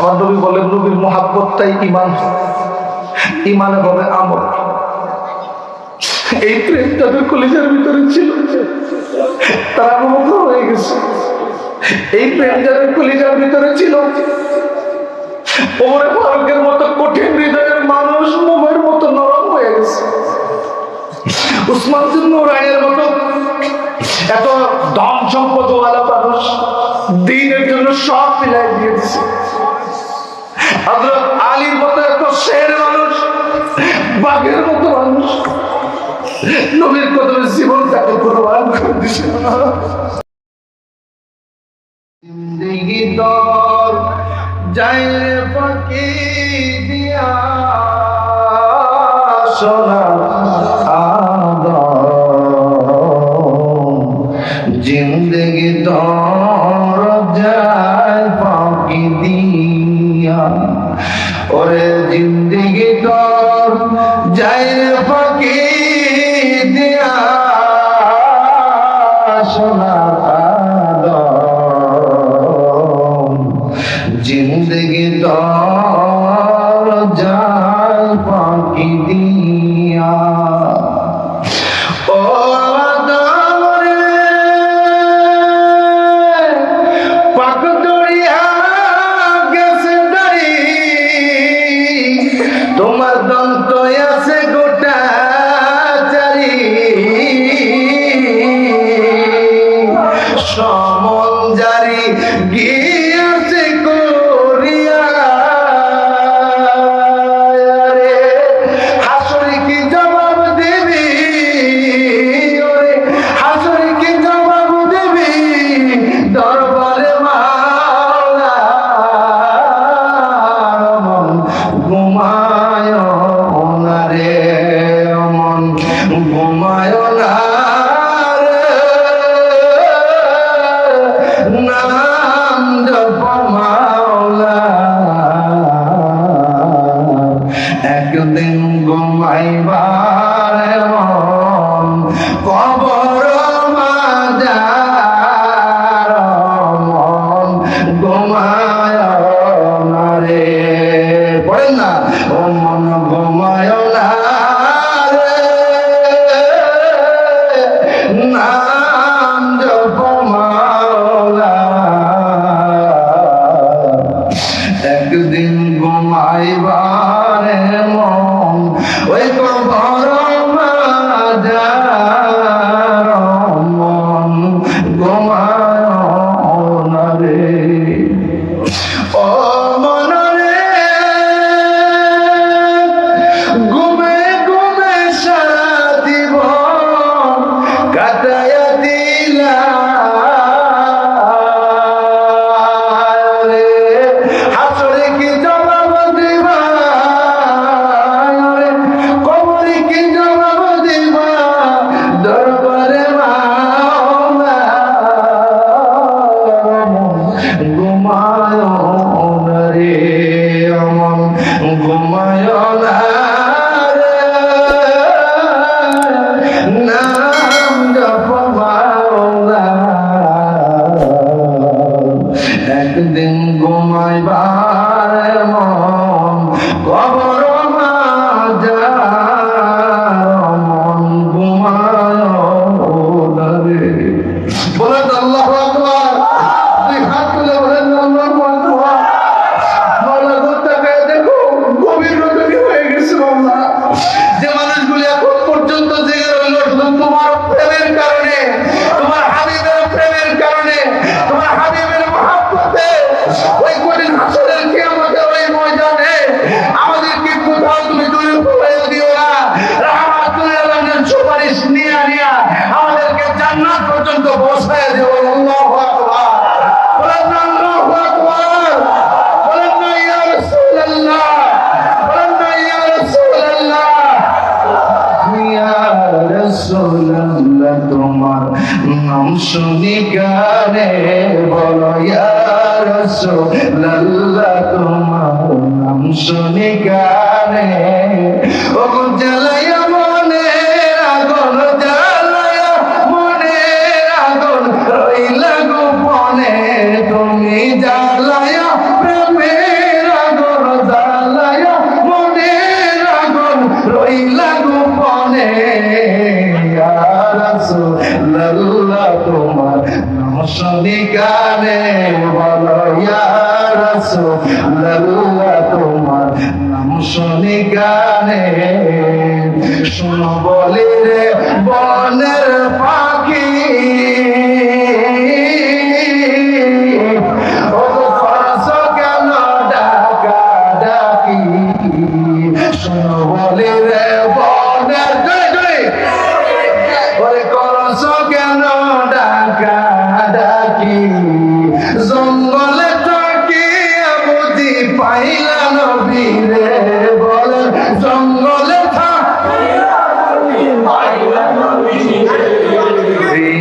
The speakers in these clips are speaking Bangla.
আমার নবী বলেন নবীর মহাব্বতটাই ইমান ইমানে হবে আমল। এই প্রেম তাদের কলেজের ভিতরে ছিল। তারা মুগ্ধ হয়ে গেছে। এই প্রেম যাদের কলিজার ভিতরে ছিল, ওমরে ফারুকের মতো কঠিন হৃদয়ের মানুষ মোমের মতো নরম হয়ে গেছে। উসমান রায়ের মতো এত ধন সম্পদওয়ালা মানুষ দিনের জন্য সব মিলাই দিয়ে দিছে হযরত আলীর মতো এত শের মানুষ, বাঘের মতো মানুষ। নবীর কদমে জীবনটাকে কোরবান করে দিছে। পাখি দিয়া সোনা ওরে জিন্দগি দর যায় ফকি দিয়া সোনা জিন্দগি দর যাই ফকি দিয়া রাসূলুল্লাহ তোমার নাম শুনি গানে বলো ইয়া তোমার নাম শুনি গানে লড়ুয়া তোমার শুনি গানে। শোনো বলে বনের পাখি।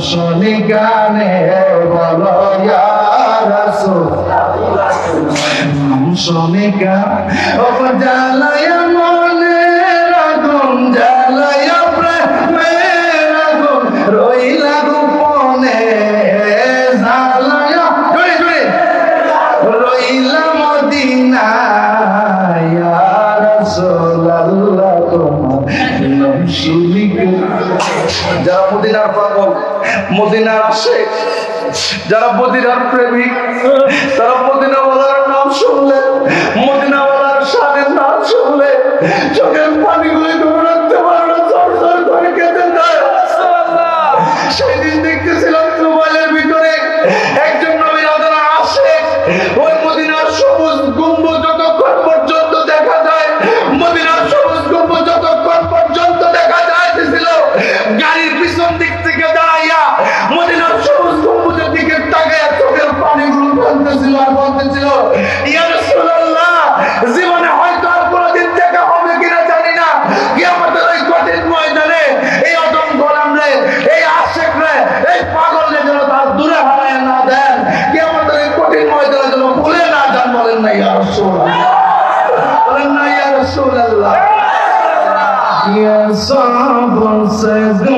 শুনি গানে বলো শুনি গান। ও জালায়া মদিনা আসে যারা মদিনার প্রেমিক তারা মদিনাওয়ালার নাম শুনলে মদিনাওয়ালার স্বাদের নাম শুনলে চোখের সে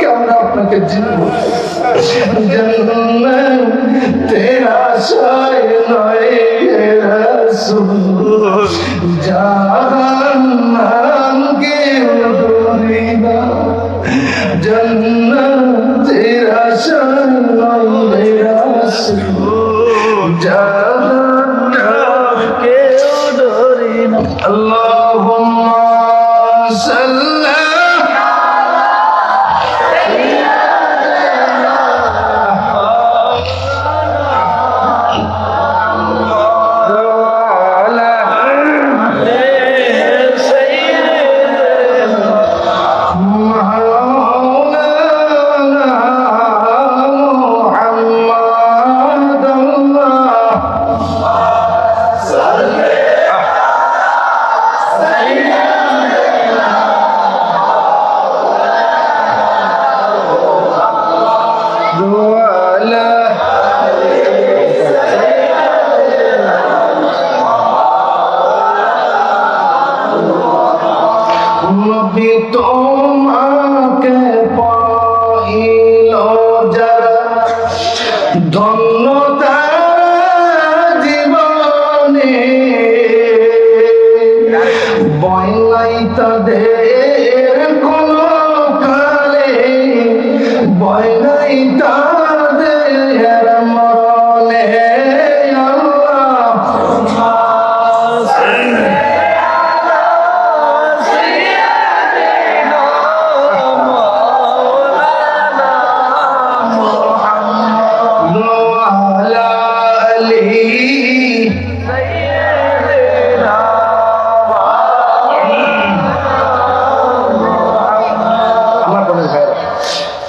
পাককে আমরা আপনাকে চিনব তেরা সয় No.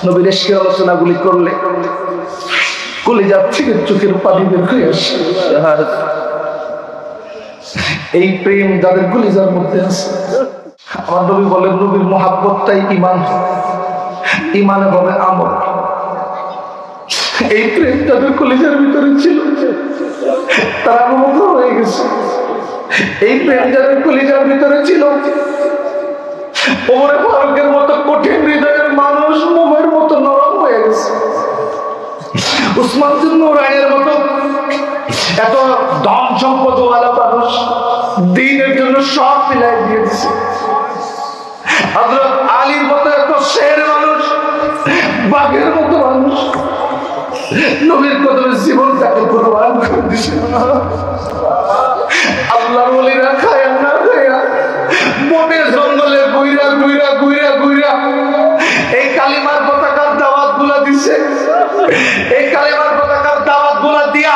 নবীর আলোচনাগুলি করলে কলিজার থেকে চোখের পানি বের হয়ে আসে। এই প্রেম যাদের কলিজার মধ্যে আছে, আমার নবী বলেন, নবীর মহাব্বতটাই ইমান ইমানে হবে আমল। এই প্রেম তাদের কলিজার ভিতরে ছিল, তারা হয়ে গেছে। এই প্রেম যাদের কলিজার ভিতরে ছিল ওমরে ফারুকের মতো কঠিন হৃদয়ের মানুষ উসমান রায়ের মতো এত ধন সম্পদ মানুষ দিনের জন্য সব মিলাই দিয়ে দিছে আলীর মতো এত শের মানুষ, বাঘের মতো মানুষ নবীর কদমে জীবনটাকে কোরবান করে দিছে আল্লাহ বলিরা খায় না খায়া বনের জঙ্গলে গুইরা গুইরা গুইরা গুইরা এই কালিমার পতাকার দাওয়াতগুলা দিছে এই কালেমার পতাকার দাওয়াতগুলা দিয়া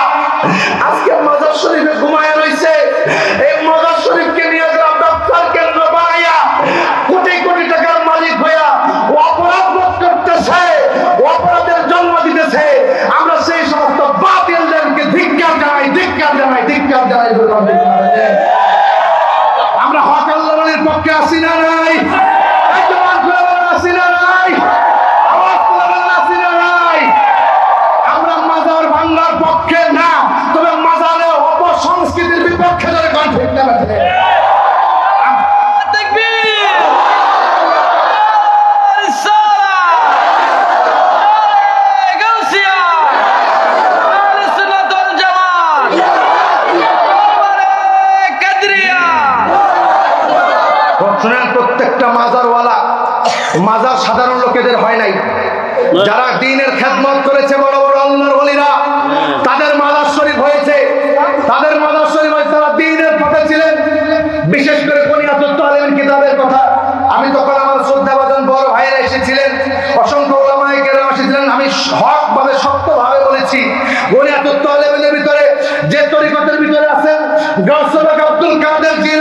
আজকে মাজার শরীফে ঘুমায় রইছে। প্রত্যেকটা মাজারওয়ালা, মাজার সাধারণ লোকেদের হয় নাই। যারা দিনের খেদমত করেছে বড় বড় আল্লাহর বলিরা তাদের মাজার শরীফ হয়েছে। তাদের মাজার শরীফ হয়েছে, তারা দিনের পথে ছিলেন। বিশেষ করে কনিয়াতুল তালিমের কিতাবের কথা। আমি তখন আমার শ্রদ্ধাভাজন বড় ভাইয়েরা এসেছিলেন, অসংখ্য ওলামায়ে কেরাম এসেছিলেন। আমি হক ভাবে সত্য ভাবে বলেছি গনিয়াতুল তালিমের ভিতরে যে তরিকতের ভিতরে আছেন, গাউসুল আব্দুল কাদের জিলানীর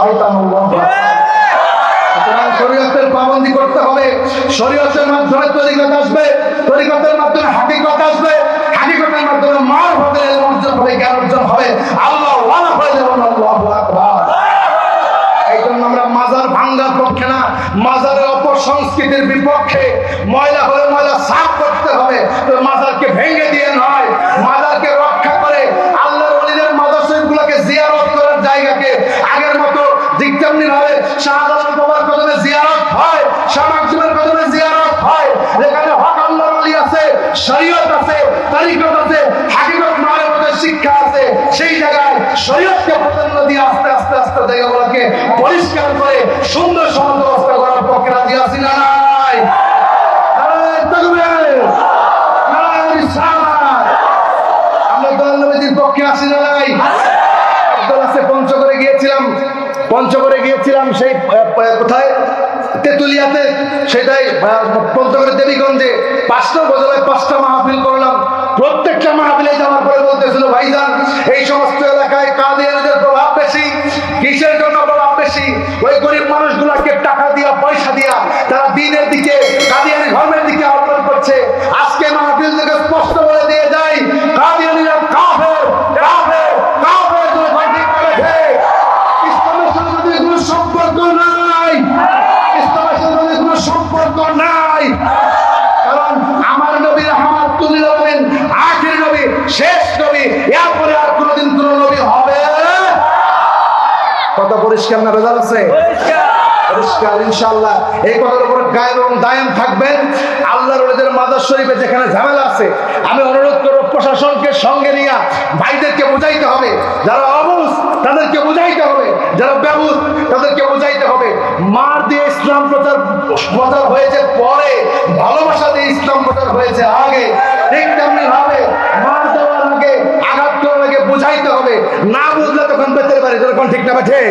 শয়তান সুতরাং শরীয়তের পাবন্দি করতে হবে। শরীয়তের মাধ্যমে তরিকত আসবে। তরিকতের মাধ্যমে হাকিকত আসবে। হাকিকতের মাধ্যমে মার হবে অর্জন হবে, জ্ঞান অর্জন হবে। আল্লাহ ওয়ালা হয়ে যাবেন, আল্লাহ আকবার। এই জন্য আমরা মাজার ভাঙ্গার পক্ষে না, মাজারের অপসংস্কৃতির বিপক্ষে ময়লা হয়ে ময়লা সাফ করতে হবে। তো মাজারকে ভেঙে দিয়ে ঠিক তেমনি ভাবে শাহজালাল বাবার কদমে জিয়ারত হয়, শাহ মাকসুমের কদমে জিয়ারত হয়। যেখানে হক আল্লাহর আলী আছে, শরীয়ত আছে তরিকত আছে হাকিকত মানবতের শিক্ষা আছে। সেই জায়গায় শরীয়তকে প্রাধান্য দিয়ে আস্তে আস্তে আস্তে জায়গাগুলোকে পরিষ্কার করে, সুন্দর সমাজ ব্যবস্থা করার পক্ষে রাজি আছি না নাই নারায়ণ তাকবীর! নারায়ণ রিসালাত! আমরা দল নবীদের পক্ষে আসি না নাই একদল আছে পঞ্চগড়ে গিয়েছিলাম পঞ্চগড়ে গিয়েছিলাম সেই আহ, আহ, কোথায় তেতুলিয়াতে সেটাই আহ, পঞ্চগড়ের দেবীগঞ্জে পাঁচটা বদলায় পাঁচটা মাহফিল করলাম। প্রত্যেকটা মাহফিলে যাওয়ার পরে বলতেছিল ভাইজান এই সমস্ত এলাকায় কাদিয়ানদের প্রভাব বেশি কিসের জন্য প্রভাব বেশি? ওই গরিব মানুষগুলাকে টাকা দিয়া পয়সা দিয়া তারা দিনের দিকে কাদিয়ানি ধর্মের পরিষ্কার না আছে? পরিষ্কার। ইনশাআল্লাহ। এই কথার উপর গায়েব এবং দায়াম থাকবেন। আল্লাহর ওদের মাদার শরীফে যেখানে ঝামেলা আছে আমি অনুরোধ করব প্রশাসনকে সঙ্গে নিয়ে ভাইদেরকে বুঝাইতে হবে। যারা অবুজ তাদেরকে বুঝাইতে হবে। যারা ব্যবুজ তাদেরকে বুঝাইতে হবে। মার দিয়ে ইসলাম প্রচার প্রচার হয়েছে পরে ভালোবাসা দিয়ে ইসলাম প্রচার হয়েছে আগে। ঠিক তেমনি ভাবে মার দেওয়ার আগে আঘাত করার আগে বুঝাইতে হবে। না বুঝলে তখন পেতে পারে যখন ঠিক না ঠিক।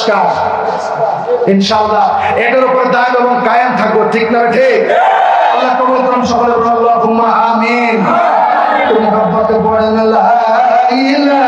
কথা পরিষ্কার ইনশাআল্লাহ এটার উপর দায় এবং কায়েম থাকব ঠিক না ঠিক আল্লাহ কবুল করুন সকলে বলুন আল্লাহুম্মা আমিন। মুহাব্বতে বলেন লা ইলাহা